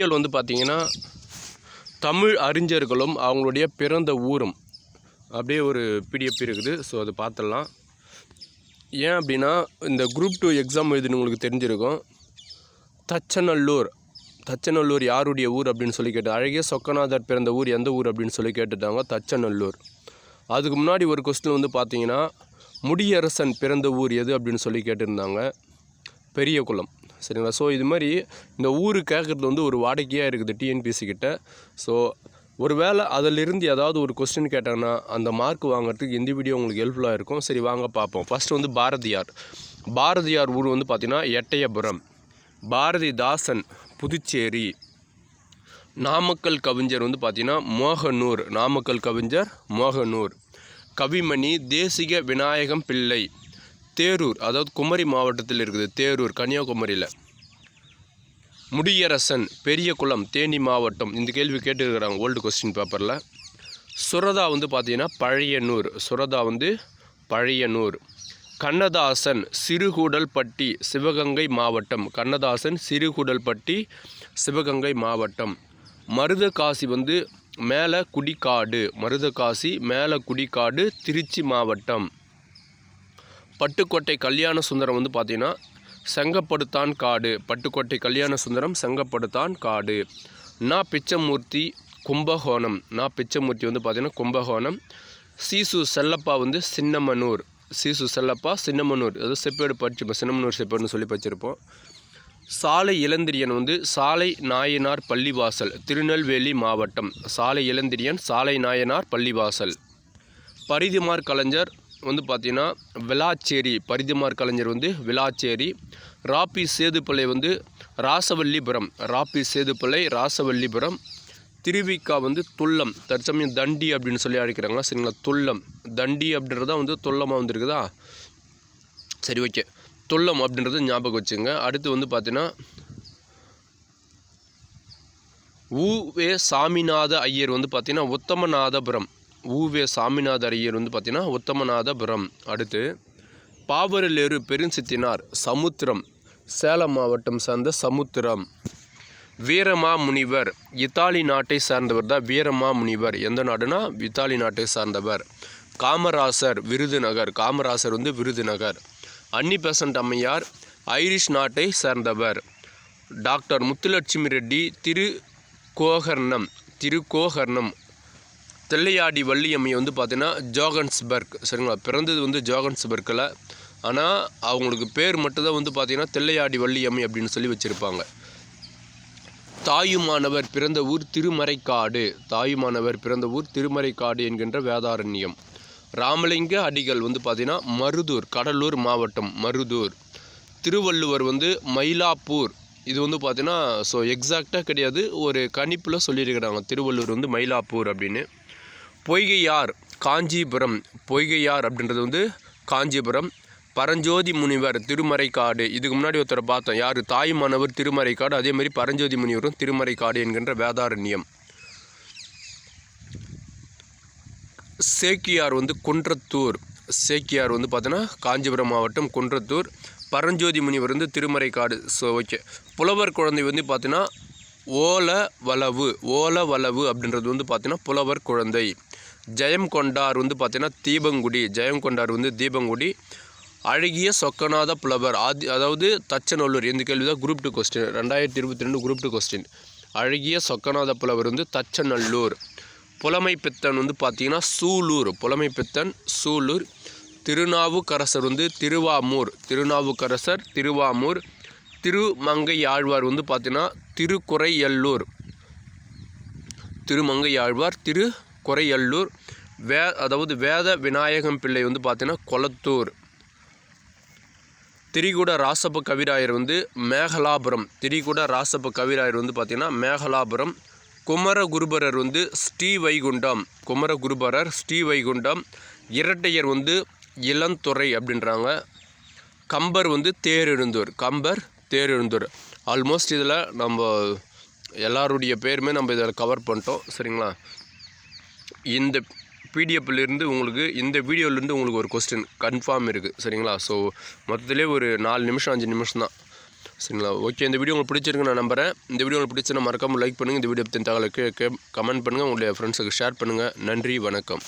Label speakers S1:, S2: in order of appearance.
S1: இயல் வந்து பார்த்தீங்கன்னா தமிழ் அறிஞர்களும் அவங்களுடைய பிறந்த ஊரும் அப்படியே ஒரு பிடிஎஃப் இருக்குது. ஸோ அது பார்த்துடலாம். ஏன் அப்படின்னா இந்த குரூப் டூ எக்ஸாம் எழுதுன்னு உங்களுக்கு தெரிஞ்சிருக்கும். தச்சநல்லூர். தச்சநல்லூர் யாருடைய ஊர் அப்படின்னு சொல்லி கேட்டு அழகிய சொக்கநாதர் பிறந்த ஊர் எந்த ஊர் அப்படின்னு சொல்லி கேட்டுட்டாங்க தச்சநல்லூர். அதுக்கு முன்னாடி ஒரு கொஸ்டின் வந்து பார்த்தீங்கன்னா முடியரசன் பிறந்த ஊர் எது அப்படின்னு சொல்லி கேட்டிருந்தாங்க. பெரிய குளம் சரிங்களா? ஸோ இது மாதிரி இந்த ஊர் கேட்குறது வந்து ஒரு வாடகையாக இருக்குது டிஎன்பிசி கிட்ட. ஸோ ஒருவேளை அதிலிருந்து ஏதாவது ஒரு கொஸ்டின் கேட்டாங்கன்னா அந்த மார்க் வாங்குறதுக்கு இந்த வீடியோ உங்களுக்கு ஹெல்ப்ஃபுல்லாக இருக்கும். சரி வாங்க பார்ப்போம். ஃபஸ்ட்டு வந்து பாரதியார். பாரதியார் ஊர் வந்து பார்த்திங்கன்னா எட்டயபுரம். பாரதிதாசன் புதுச்சேரி. நாமக்கல் கவிஞர் வந்து பார்த்திங்கன்னா மோகனூர். நாமக்கல் கவிஞர் மோகனூர். கவிமணி தேசிக விநாயகம் பிள்ளை. தேரூர் அதாவது குமரி மாவட்டத்தில் இருக்குது தேரூர் கன்னியாகுமரியில். முடியரசன் பெரியகுளம் தேனி மாவட்டம். இந்த கேள்வி கேட்டுருக்கிறாங்க ஓல்டு கொஸ்டின் பேப்பரில் சுரதா வந்து பார்த்தீங்கன்னா பழையனூர் சுரதா வந்து பழையனூர் கண்ணதாசன் சிறுகூடல்பட்டி சிவகங்கை மாவட்டம். கண்ணதாசன் சிறுகூடல்பட்டி சிவகங்கை மாவட்டம். மருதகாசி வந்து மேலே குடிக்காடு. மருதகாசி மேலே குடிக்காடு திருச்சி மாவட்டம். பட்டுக்கோட்டை கல்யாண சுந்தரம் வந்து பார்த்தீங்கன்னா செங்கப்படுத்தான் காடு. பட்டுக்கோட்டை கல்யாண சுந்தரம் செங்கப்படுத்தான் காடு. நா பிச்சமூர்த்தி கும்பகோணம். நா பிச்சமூர்த்தி வந்து பார்த்திங்கன்னா கும்பகோணம். சீசு செல்லப்பா வந்து சின்னமனூர். சீசு செல்லப்பா சின்னமனூர். அதாவது செப்பேடு படிச்சுப்போம் சின்னமனூர் செப்பேடுன்னு சொல்லி படிச்சிருப்போம். சாலை இளந்திரியன் வந்து சாலை நாயனார் பள்ளிவாசல் திருநெல்வேலி மாவட்டம். சாலை இளந்திரியன் சாலை நாயனார் பள்ளிவாசல். பரிதிமார் கலைஞர் வந்து பார்த்தீங்கன்னா விளாச்சேரி பரிதிமார் கலைஞர் வந்து விளாச்சேரி ராப்பி சேதுப்பிள்ளை வந்து ராசவல்லிபுரம் ராப்பி சேதுப்பிள்ளை ராசவல்லிபுரம் திருவிக்கா வந்து துல்லம் தற்சமயம் தண்டி அப்படின்னு சொல்லி அழைக்கிறாங்க. சரிங்களா? துல்லம் தண்டி அப்படின்றதா வந்து துல்லமாக வந்துருக்குதா? சரி ஓகே. துல்லம் அப்படின்றது ஞாபகம் வச்சுங்க அடுத்து வந்து பார்த்தீங்கன்னா உவே சாமிநாத ஐயர் வந்து பார்த்தீங்கன்னா உத்தமநாதபுரம். ஊவே சாமிநாத ஐயர் வந்து பார்த்தீங்கன்னா உத்தமநாதபுரம் அடுத்து பாவரலேறு பெருஞ்சித்தினார் சமுத்திரம் சேலம் மாவட்டம் சார்ந்த சமுத்திரம். வீரமா முனிவர் இத்தாலி நாட்டை சார்ந்தவர் தான் வீரமா முனிவர் எந்த நாடுனா? இத்தாலி நாட்டை சார்ந்தவர். காமராசர் விருதுநகர் காமராசர் வந்து விருதுநகர். அன்னி பெசன்ட் அம்மையார் ஐரிஷ் நாட்டை சார்ந்தவர். டாக்டர் முத்துலட்சுமி ரெட்டி திரு கோகர்ணம் திருக்கோகர்ணம் தெல்லையாடி வள்ளியம்மை வந்து பார்த்தீங்கன்னா ஜோகன்ஸ்பர்க் சரிங்களா? பிறந்தது வந்து ஜோகன்ஸ்பர்க்கில். ஆனால் அவங்களுக்கு பேர் மட்டும்தான் வந்து பார்த்தீங்கன்னா தெல்லையாடி வள்ளியம்மை அப்படின்னு சொல்லி வச்சுருப்பாங்க. தாயுமானவர் பிறந்த ஊர் திருமறைக்காடு. தாயுமானவர் பிறந்த ஊர் திருமறைக்காடு என்கின்ற வேதாரண்யம். ராமலிங்க அடிகள் வந்து பார்த்தீங்கன்னா மருதூர் கடலூர் மாவட்டம் மருதூர். திருவள்ளுவர் வந்து மயிலாப்பூர். இது வந்து பார்த்தீங்கன்னா ஸோ எக்ஸாக்டாக கிடையாது. ஒரு கணிப்பில் சொல்லியிருக்கிறாங்க. திருவள்ளூர் வந்து மயிலாப்பூர் அப்படின்னு. பொய்கையார் காஞ்சிபுரம். பொய்கையார் அப்படின்றது வந்து காஞ்சிபுரம். பரஞ்சோதி முனிவர் திருமறைக்காடு. இதுக்கு முன்னாடி ஒருத்தரை பார்த்தோம். யார்? தாய் மாணவர் திருமறைக்காடு. அதேமாதிரி பரஞ்சோதி முனிவரும் திருமறைக்காடு என்கின்ற வேதாரண்யம். சேக்கியார் வந்து குன்றத்தூர். சேக்கியார் வந்து பார்த்தோன்னா காஞ்சிபுரம் மாவட்டம் குன்றத்தூர். பரஞ்சோதி முனிவர் வந்து திருமறைக்காடு. ஸோ ஓகே புலவர் குழந்தை வந்து பார்த்தீங்கன்னா ஓல வளவு ஓல வளவு அப்படின்றது வந்து பார்த்தீங்கன்னா புலவர் குழந்தை. ஜெயம் கொண்டார் வந்து பார்த்திங்கன்னா தீபங்குடி ஜெயம் கொண்டார் வந்து தீபங்குடி. அழகிய சொக்கநாத புலவர் ஆதி அதாவது தச்சநல்லூர் இந்த கேள்வி தான் குரூப் டூ கொஸ்டின் ரெண்டாயிரத்தி இருபத்தி ரெண்டு குரூப் டூ கொஸ்டின் அழகிய சொக்கநாத புலவர் வந்து தச்சநல்லூர். புலமை பித்தன் வந்து பார்த்தீங்கன்னா சூலூர் புலமை பித்தன் சூலூர். திருநாவுக்கரசர் வந்து திருவாமூர் திருநாவுக்கரசர் திருவாமூர். திருமங்கை ஆழ்வார் வந்து பார்த்தீங்கன்னா திருக்குறையல்லூர். திருமங்கை ஆழ்வார் குறையல்லூர் வே அதாவது வேத விநாயகம் பிள்ளை வந்து பார்த்தீங்கன்னா கொளத்தூர். திரிகுட ராசப்ப கவிராயர் வந்து மேகலாபுரம். திரிகுட ராசப்ப கவிராயர் வந்து பார்த்திங்கன்னா மேகலாபுரம். குமரகுருபரர் வந்து ஸ்ரீவைகுண்டம். குமரகுருபரர் ஸ்ரீவைகுண்டம். இரட்டையர் வந்து இளந்துறை அப்படின்றாங்க. கம்பர் வந்து தேரெழுந்தூர் கம்பர் தேரெழுந்தூர் ஆல்மோஸ்ட் இதில் நம்ம எல்லாருடைய பேருமே நம்ம இதில் கவர் பண்ணிட்டோம். சரிங்களா? இந்த பிடிஎஃப்லேருந்து உங்களுக்கு இந்த வீடியோலேருந்து உங்களுக்கு ஒரு கொஸ்டின் கன்ஃபார்ம் இருக்குது சரிங்களா? ஸோ மொத்தத்திலே ஒரு நாலு நிமிஷம் அஞ்சு நிமிஷம் தான். சரிங்களா? ஓகே இந்த வீடியோ உங்களுக்கு பிடிச்சிருக்கு நான் நம்புறேன். இந்த வீடியோ உங்களுக்கு பிடிச்சுன்னா மறக்காமல் லைக் பண்ணுங்கள் இந்த வீடியோ பற்றின தகவலுக்கு கமெண்ட் பண்ணுங்கள் உங்களுடைய ஃப்ரெண்ட்ஸுக்கு ஷேர் பண்ணுங்கள் நன்றி வணக்கம்.